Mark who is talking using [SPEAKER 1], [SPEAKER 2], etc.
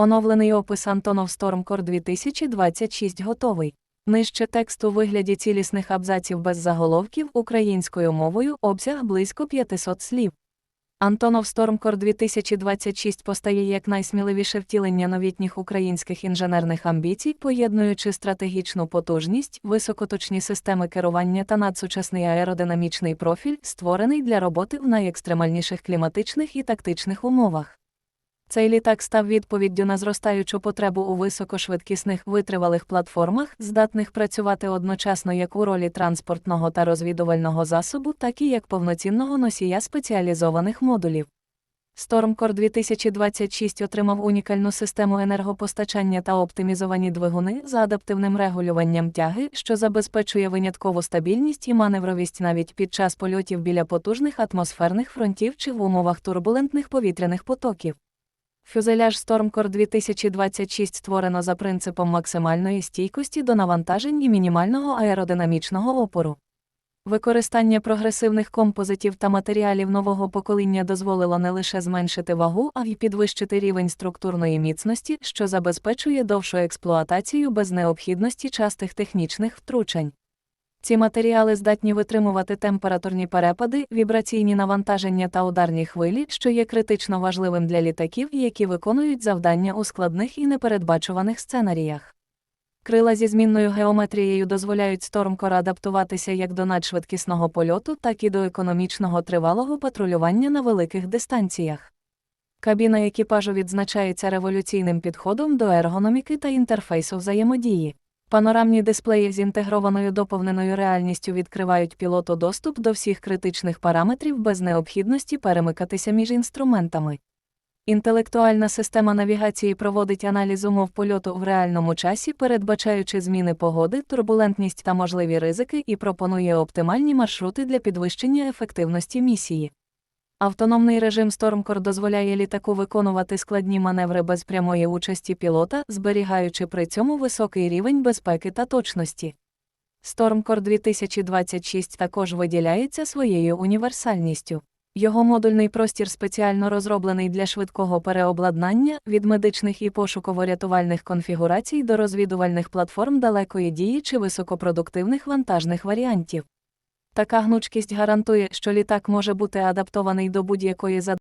[SPEAKER 1] Оновлений опис Антонов Stormcore 2026 готовий. Нижче текст у вигляді цілісних абзаців без заголовків українською мовою обсяг близько 500 слів. Антонов Stormcore 2026 постає як найсміливіше втілення новітніх українських інженерних амбіцій, поєднуючи стратегічну потужність, високоточні системи керування та надсучасний аеродинамічний профіль, створений для роботи в найекстремальніших кліматичних і тактичних умовах. Цей літак став відповіддю на зростаючу потребу у високошвидкісних витривалих платформах, здатних працювати одночасно як у ролі транспортного та розвідувального засобу, так і як повноцінного носія спеціалізованих модулів. Stormcore 2026 отримав унікальну систему енергопостачання та оптимізовані двигуни з адаптивним регулюванням тяги, що забезпечує виняткову стабільність і маневровість навіть під час польотів біля потужних атмосферних фронтів чи в умовах турбулентних повітряних потоків. Фюзеляж Stormcore 2026 створено за принципом максимальної стійкості до навантажень і мінімального аеродинамічного опору. Використання прогресивних композитів та матеріалів нового покоління дозволило не лише зменшити вагу, а й підвищити рівень структурної міцності, що забезпечує довшу експлуатацію без необхідності частих технічних втручень. Ці матеріали здатні витримувати температурні перепади, вібраційні навантаження та ударні хвилі, що є критично важливим для літаків, які виконують завдання у складних і непередбачуваних сценаріях. Крила зі змінною геометрією дозволяють Stormcore адаптуватися як до надшвидкісного польоту, так і до економічного тривалого патрулювання на великих дистанціях. Кабіна екіпажу відзначається революційним підходом до ергономіки та інтерфейсу взаємодії. Панорамні дисплеї з інтегрованою доповненою реальністю відкривають пілоту доступ до всіх критичних параметрів без необхідності перемикатися між інструментами. Інтелектуальна система навігації проводить аналіз умов польоту в реальному часі, передбачаючи зміни погоди, турбулентність та можливі ризики, і пропонує оптимальні маршрути для підвищення ефективності місії. Автономний режим Stormcore дозволяє літаку виконувати складні маневри без прямої участі пілота, зберігаючи при цьому високий рівень безпеки та точності. Stormcore 2026 також виділяється своєю універсальністю. Його модульний простір спеціально розроблений для швидкого переобладнання від медичних і пошуково-рятувальних конфігурацій до розвідувальних платформ далекої дії чи високопродуктивних вантажних варіантів. Така гнучкість гарантує, що літак може бути адаптований до будь-якої задачі.